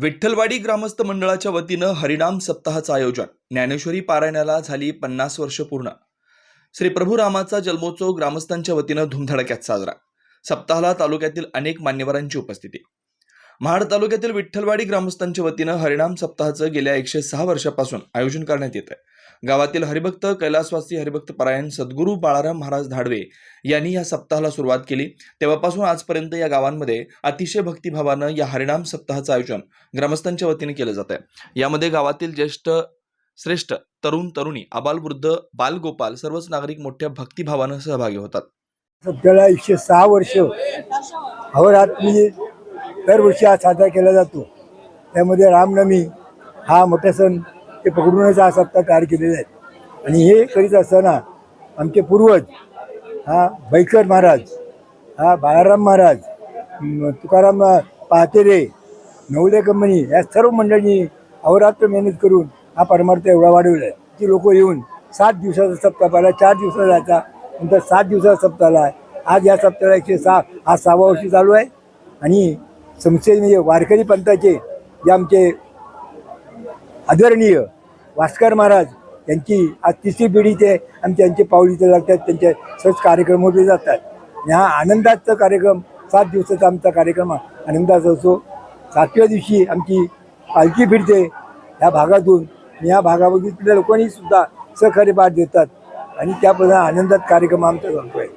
विठ्ठलवाडी ग्रामस्थ मंडळाच्या वतीनं हरिनाम सप्ताहाचं आयोजन. ज्ञानेश्वरी पारायणाला झाली पन्नास वर्ष पूर्ण. श्री प्रभू रामाचा जन्मोत्सव ग्रामस्थांच्या वतीनं धुमधडक्यात साजरा. सप्ताहाला तालुक्यातील अनेक मान्यवरांची उपस्थिती. महाड तालुक्यातील विठ्ठलवाडी ग्रामस्थांच्या वतीनं हरिणाम सप्ताहाचं गेल्या एकशे सहा वर्षापासून आयोजन करण्यात येत आहे गावातील हरिभक्त कैलासवासी हरिभक्त परायण सद्गुरू बाळाराम महाराज धाडवे यांनी या सप्ताहाला सुरुवात केली. तेव्हापासून आजपर्यंत या गावांमध्ये अतिशय भक्तिभावानं या हरिणाम सप्ताहाचं आयोजन ग्रामस्थांच्या वतीने केलं जात आहे यामध्ये गावातील ज्येष्ठ श्रेष्ठ तरुण तरुणी आबालवृद्ध बालगोपाल सर्वच नागरिक मोठ्या भक्तिभावानं सहभागी होतात. सध्याला एकशे सहा वर्ष अहोरात्री दरवर्षी हा साजरा केला जातो. त्यामध्ये रामनवमी हा मोठा सण ते पकडूनच हा सप्ताह तयार केलेले आहेत. आणि हे करीत असताना आमचे पूर्वज हा बैकर महाराज हा बाळाराम महाराज तुकाराम पाहतेरे नवले कंपनी या सर्व मंडळींनी अहोरात्र मेहनत करून हा परमार्थ एवढा वाढवला आहे. की लोक येऊन सात दिवसाचा सप्ताह पाहिला चार दिवसाचा जायचा नंतर सात दिवसाचा सप्ताह आहे. आज या सप्ताहाला एकशे सहा हा सहावा वर्षी चालू आहे. आणि संस्थेचे म्हणजे वारकरी पंथाचे जे आमचे आदरणीय भास्कर महाराज यांची आज तिसरी पिढीचे आणि त्यांचे पाऊल इथे लागतात त्यांचे सहज कार्यक्रम होते जातात. आणि हा आनंदाचा कार्यक्रम सात दिवसाचा आमचा कार्यक्रम आनंदाचा असतो. सातव्या दिवशी आमची पालखी फिरते. ह्या भागातून या ह्या भागामधील लोकांनी सुद्धा सहकार्य पाठ देतात आणि त्याप्रमाणे आनंदात कार्यक्रम आमचा चालतो आहे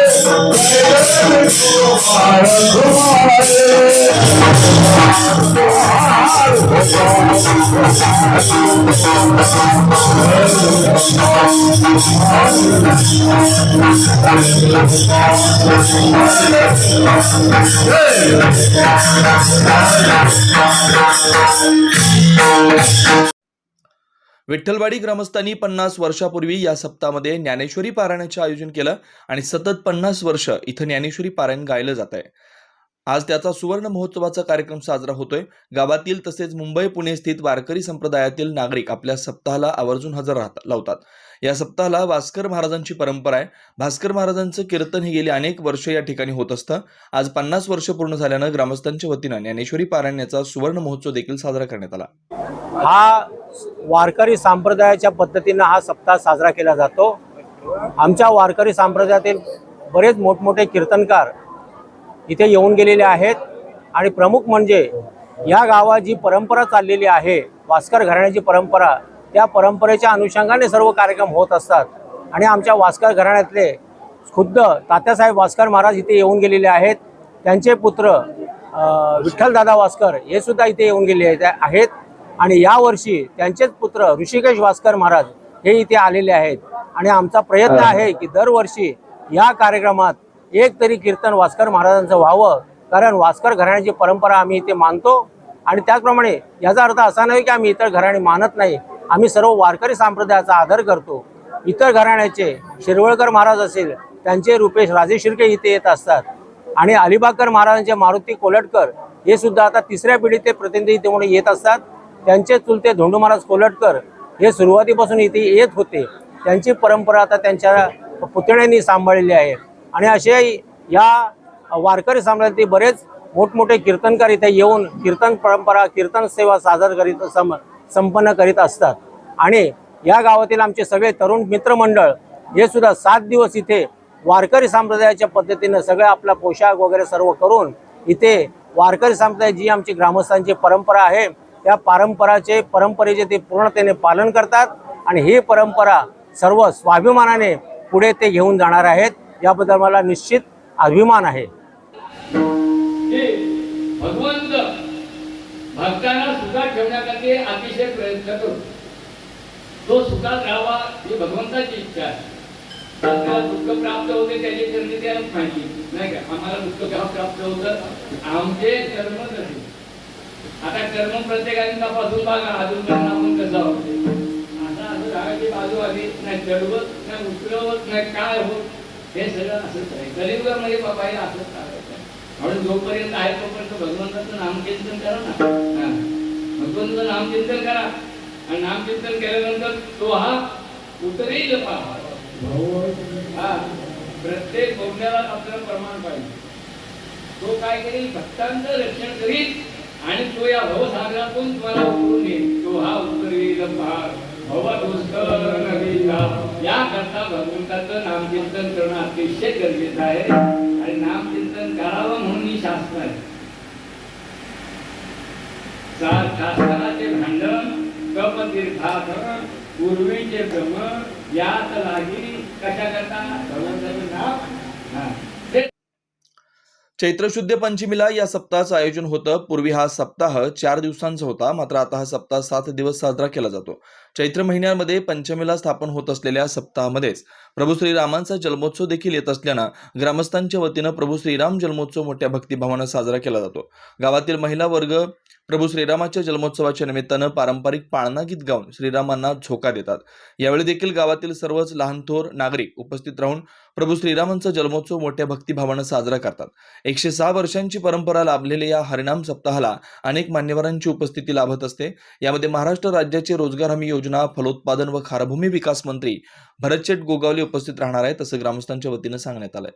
Hey! विठ्ठलवाडी ग्रामस्थांनी पन्नास वर्षापूर्वी या सप्ताहामध्ये ज्ञानेश्वरी पारायणाचे आयोजन केलं आणि सतत पन्नास वर्ष इथं ज्ञानेश्वरी पारायण गायलं जात आहे आज त्याचा सुवर्ण महोत्सवाचा कार्यक्रम साजरा होतोय. गावातील तसेच मुंबई पुणे स्थित वारकरी संप्रदायातील नागरिक आपल्या सप्ताहाला आवर्जून हजर राहतात लावतात. या सप्ताहाला भास्कर महाराजांची परंपरा आहे. भास्कर महाराजांचं कीर्तन हे गेली अनेक वर्ष या ठिकाणी होत असतं. आज पन्नास वर्ष पूर्ण झाल्यानं ग्रामस्थांच्या वतीनं ज्ञानेश्वरी पारायणाचा सुवर्ण महोत्सव देखील साजरा करण्यात आला. हा वारकरी संप्रदायाच्या पद्धतीनं हा सप्ताह साजरा केला जातो. आमच्या वारकरी संप्रदायातील बरेच मोठमोठे कीर्तनकार इथे येऊन गेलेले आहेत. आणि प्रमुख म्हणजे या गावात जी परंपरा चाललेली आहे वास्कर घराण्याची परंपरा त्या परंपरेच्या अनुषंगाने सर्व कार्यक्रम होत असतात. आणि आमच्या वास्कर घराण्यातले खुद्द तात्यासाहेब वास्कर महाराज इथे येऊन गेलेले आहेत. त्यांचे पुत्र विठ्ठलदादा वास्कर हे सुद्धा इथे येऊन गेले आहेत. आणि यावर्षी त्यांचेच पुत्र ऋषिकेश वास्कर महाराज हे इथे आलेले आहेत. आणि आमचा प्रयत्न आहे की दरवर्षी या कार्यक्रमात एक तरी कीर्तन वास्कर महाराजांचं व्हावं कारण वास्कर घराण्याची परंपरा आम्ही इथे मानतो. आणि त्याचप्रमाणे याचा अर्थ असा नाही की आम्ही इतर घराणे मानत नाही आम्ही सर्व वारकरी संप्रदायाचा आदर करतो. इतर घराण्याचे शिरवळकर महाराज असेल त्यांचे रुपेश राजे शिर्के इथे येत असतात. आणि अलिबागकर महाराजांचे मारुती कोलटकर हे सुद्धा आता तिसऱ्या पिढीचे प्रतिनिधी इथे म्हणून येत असतात. त्यांचे चुलते धोंडू महाराज कोलटकर हे सुरुवातीपासून इथे येत होते. त्यांची परंपरा आता त्यांच्या पुतण्यांनी सांभाळलेली आहे. आणि असे या वारकरी समाजातील बरेच मोठमोठे कीर्तनकार इथे येऊन कीर्तन परंपरा कीर्तन सेवा सादर करीत सम संपन्न करीत असतात. आणि या गावातील आमचे सगळे तरुण मित्रमंडळ हे सुद्धा सात दिवस इथे वारकरी संप्रदायाच्या पद्धतीनं सगळं आपला पोशाख वगैरे सर्व करून इथे वारकरी संप्रदाय जी आमची ग्रामस्थांची परंपरा आहे त्या परंपराचे परंपरेचे ते पूर्णतेने पालन करतात आणि ही परंपरा सर्व स्वाभिमानाने पुढे ते घेऊन जाणार आहेत. याबद्दल मला निश्चित अभिमान आहे. भगवंत भक्तांना सुखात ठेवण्यासाठी अतिशय प्रयत्न करतो तो सुखात राहावा ही भगवंताची इच्छा आहे. दुःख प्राप्त होते त्याची करणे त्याला माहिती नाही का? आम्हाला दुःख का प्राप्त होतं आमचे कर्म नाही आता कर्म प्रत्येकाने तपासून बघा अजून पण आपण कसा होते आता असं झाडाची बाजू आली नाही चढवत नाही उतरवत नाही काय होत? हे सगळं असंच आहे. कलियुगामध्ये म्हणजे बाबाईला असंच करायचं म्हणून जोपर्यंत आहे तोपर्यंत भगवंताचं नामचिंतन करा ना. भगवंताचं नामचिंतन करा. आणि नामचिंतन केल्यानंतर तो हा उतरेल पहा हा. प्रत्येक बोलण्याला आपल्याला प्रमाण पाहिजे. तो काय करेल? भक्तांचं रक्षण करील. आणि तो या भवसागरातून तुम्हाला उतरून येईल. तो हा उतरेल पार याकरता भगवंताचं नामचिंतन करणं अतिशय गरजेचं आहे. आणि नामचिंतन करावं म्हणून ही शास्त्र आहे. सा- शास्त्राचे भांडण कपतीर्थाधन पूर्वीचे भ्रम यात लागी कशा करता भगवंताचं नाम हा. चैत्र शुद्ध पंचमीला या सप्ताहाचं आयोजन होतं. पूर्वी हा सप्ताह चार दिवसांचा होता. मात्र आता हा सप्ताह सात दिवस साजरा केला जातो. चैत्र महिन्यामध्ये पंचमीला स्थापन होत असलेल्या सप्ताहामध्येच प्रभू श्रीरामांचा जन्मोत्सव देखील येत असल्यानं ग्रामस्थांच्या वतीनं प्रभू श्रीराम जन्मोत्सव मोठ्या भक्तिभावानं साजरा केला जातो. गावातील महिला वर्ग प्रभू श्रीरामाच्या जन्मोत्सवाच्या निमित्तानं पारंपरिक पाळणा गीत गाऊन श्रीरामांना झोका देतात. यावेळी देखील गावातील सर्वच लहान थोर नागरिक उपस्थित राहून प्रभू श्रीरामांचा जन्मोत्सव मोठ्या भक्तिभावानं साजरा करतात. एकशे सहा वर्षांची परंपरा लाभलेल्या या हरिनाम सप्ताहाला अनेक मान्यवरांची उपस्थिती लाभत असते. यामध्ये महाराष्ट्र राज्याचे रोजगार हमी योजना फलोत्पादन व खारभूमी विकास मंत्री भरतशेठ गोगावले उपस्थित राहणार आहेत असं ग्रामस्थांच्या वतीनं सांगण्यात आलंय.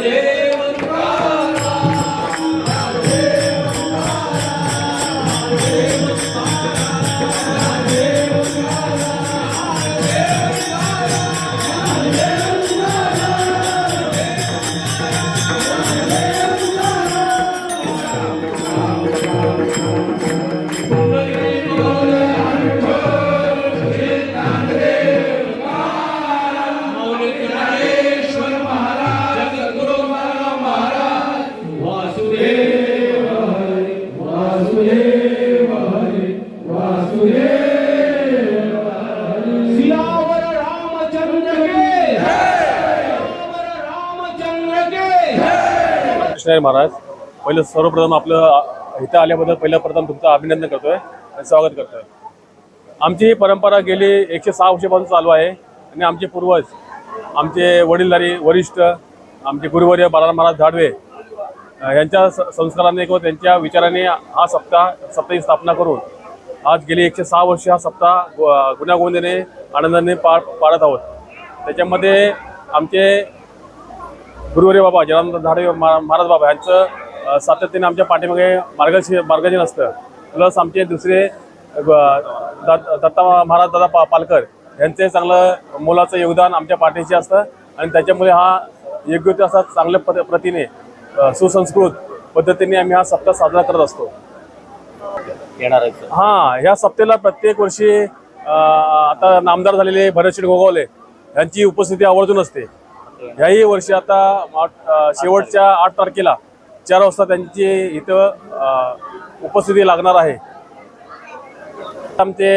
Yeah. आहे महाराज. पहिलं सर्वप्रथम आपलं इथं आल्याबद्दल पहिलं प्रथम तुमचं अभिनंदन करतोय आणि स्वागत करतोय. आमची ही परंपरा गेली एकशे सहा वर्षापासून चालू आहे आणि आमचे पूर्वज आमचे वडीलधारी वरिष्ठ आमचे गुरुवर्य बाळाराम महाराज झाडवे यांच्या संस्काराने किंवा त्यांच्या विचाराने हा सप्ताह सप्ताही स्थापना करून आज गेली एकशे सहा वर्ष हा सप्ताह गु- गुण्यागोविंदाने आनंदाने पार पाडत आहोत. त्याच्यामध्ये आमचे गुरुवर्य बाबा जनार्दन झाडे मा- महाराज बाबा यांचं सातत्याने आमच्या पाठीमागे मार्गदर्शन मार्गदर्शन असतं. प्लस आमचे दुसरे दत्त- महाराज दादा पा पालकर यांचे चांगलं मोलाचं योगदान आमच्या पाठीशी असतं. आणि त्याच्यामुळे हा योग्य ते असा चांगल्या पद प्रतीने सुसंस्कृत पद्धतीने आम्ही हा सप्ताह साजरा करत असतो. हा ह्या सप्तेला प्रत्येक वर्षी आता नामदार झालेले भरतशेठ गोगावले यांची उपस्थिती आवर्जून असते. ह्याही वर्षी आता शेवटच्या आठ तारखेला चार वाजता त्यांची इथं उपस्थिती लागणार आहे. आमचे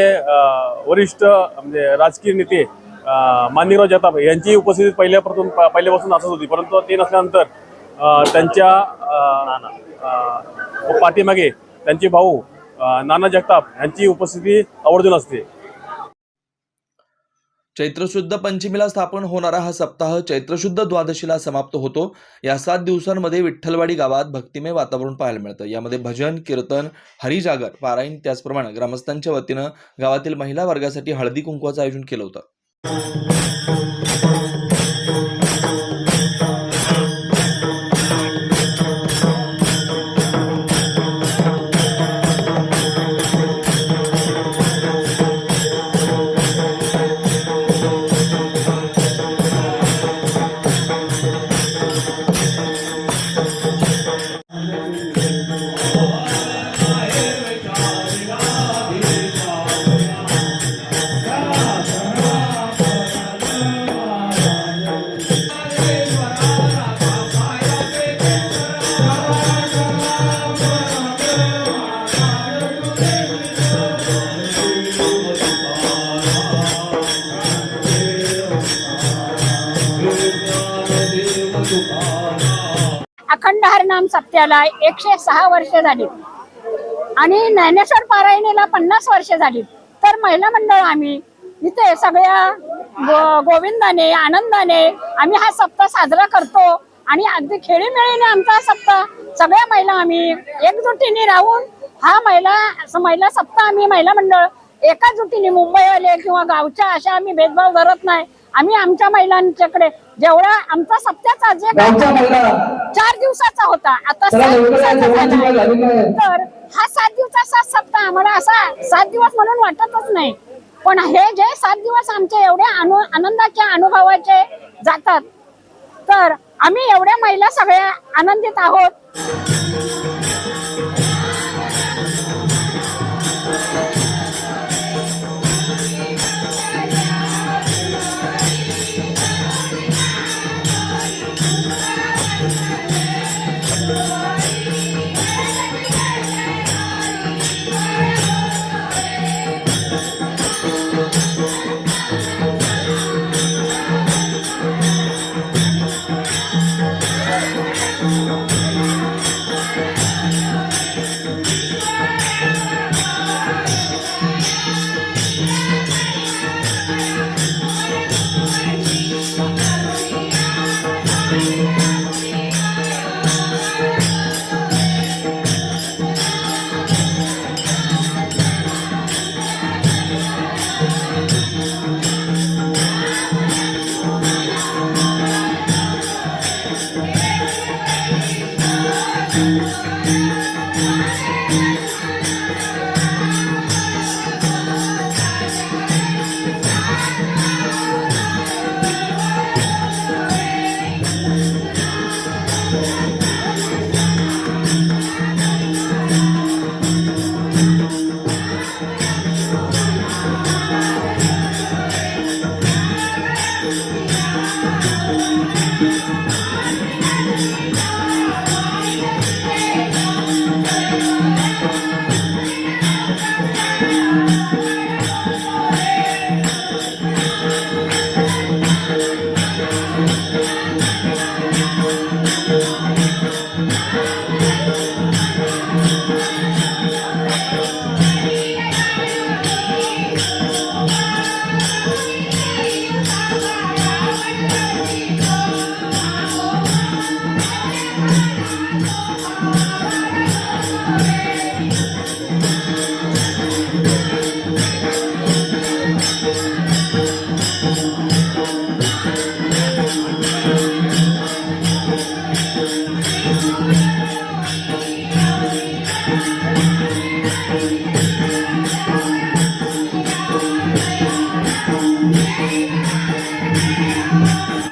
वरिष्ठ म्हणजे राजकीय नेते अ, जगताप यांची उपस्थिती पहिल्यापासून पहिल्यापासून असत होती. परंतु ते नसल्यानंतर त्यांच्या पाठीमागे त्यांचे भाऊ नाना जगताप यांची उपस्थिती आवर्जून असते. चैत्रशुद्ध पंचमीला स्थापन होणारा हा सप्ताह चैत्रशुद्ध द्वादशीला समाप्त होतो. या सात दिवसांमध्ये विठ्ठलवाडी गावात भक्तिमय वातावरण पाहायला मिळतं. यामध्ये भजन कीर्तन हरिजागर पारायण त्याचप्रमाणे ग्रामस्थांच्या वतीनं गावातील महिला वर्गासाठी हळदी कुंकवाचं आयोजन केलं होतं. अखंड हरनाम सत्याला एकशे सहा वर्ष झाली. आणि ज्ञानेश्वर पारायणीला पन्नास वर्ष झाली. तर महिला मंडळ आम्ही इथे सगळ्या गो गोविंदाने आनंदाने आम्ही हा सप्ताह साजरा करतो. आणि अगदी खेळीमेळीने आमचा सप्ताह सगळ्या महिला आम्ही एकजुटीने राहून हा महिला महिला सप्ताह आम्ही महिला मंडळ एका जुटीने मुंबईवाले किंवा गावच्या अशा आम्ही भेदभाव करत नाही. आम्ही आमच्या महिलांच्याकडे जेवढा आमचा सप्त्याचा जे चार दिवसाचा होता आता सात दिवसाचा झाला. तर हा सात दिवसाचा सप्ताह आम्हाला असा सात दिवस म्हणून वाटतच नाही. पण हे जे सात दिवस आमचे एवढे आनंदाच्या अनुभवाचे जातात. तर आम्ही एवढ्या महिला सगळ्या आनंदित आहोत.